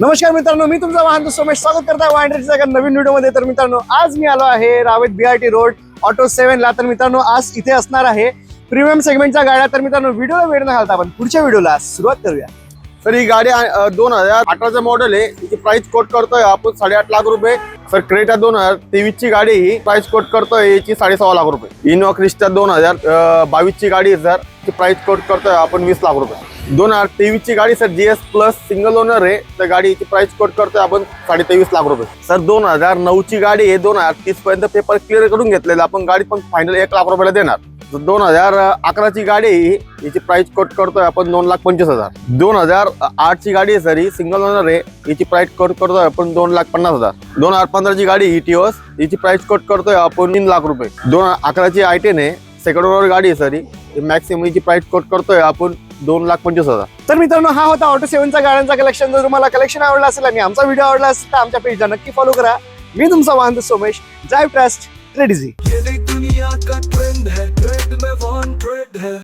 नमस्कार मित्रांनो मी तुमचा वाहन सोमेश स्वागत करता वाहनच्या एका नवीन व्हिडिओमध्ये. तर मित्रांनो आज मी आलो आहे Ravet BRT road auto seven ला. तर मित्रांनो आज इथे असणार आहे प्रीमियम सेगमेंटच्या गाड्या. तर मित्रांनो व्हिडिओला वेळ न घालता आपण पुढच्या व्हिडिओला सुरुवात करूया. सर ही गाडी दोन हजार अठराचं मॉडेल आहे. तिची प्राइस कोट करतोय आपण साडेआठ लाख रुपये. सर क्रेटा दोन हजार तेवीस ची गाडी ही. प्राइस कोट करतोय याची साडेसहा लाख रुपये. इनोवा क्रिस्टा दोन हजार बावीस ची गाडी आहे सर ती प्राइस कोट करतोय आपण वीस लाख रुपये. दोन हजार तेवीस ची गाडी sir GS plus single owner आहे. तर गाडीची प्राइस कोट करतोय आपण साडे तेवीस लाख रुपये. सर दोन हजार नऊ ची गाडी आहे. दोन हजार तीस पर्यंत पेपर क्लिअर करून घेतलेला आपण गाडी पण फायनल एक लाख रुपयाला देणार. दोन हजार अकराची गाडी आहे याची प्राइस कोट करतोय आपण दोन लाख पंचवीस हजार. दोन हजार आठ ची गाडी आहे सर ही सिंगल ओनर आहे. याची प्राइस कोट करतोय आपण दोन लाख पन्नास हजार. दोन हजार पंधराची गाडी ही टिओस याची प्राइस कोट करतोय आपण तीन लाख रुपये. दोन अकराची आय टेन आहे सेकंड ओनर गाडी आहे सर ही. मॅक्सिमम याची प्राइस कोट करतोय आपण दोन लाख पंचवीस हजार. तर मित्रांनो हा होता ऑटो सेव्हनचा गाड्यांचा कलेक्शन जर तुम्हाला कलेक्शन आवडला असेल आणि आमचा व्हिडिओ आवडला असेल तर आमच्या पेजला नक्की फॉलो करा. मी तुमचा वाहन सोमेश ड्राईव्ह ट्रस्ट नई दुनिया का ट्रेंड है? में वन ट्रेंड है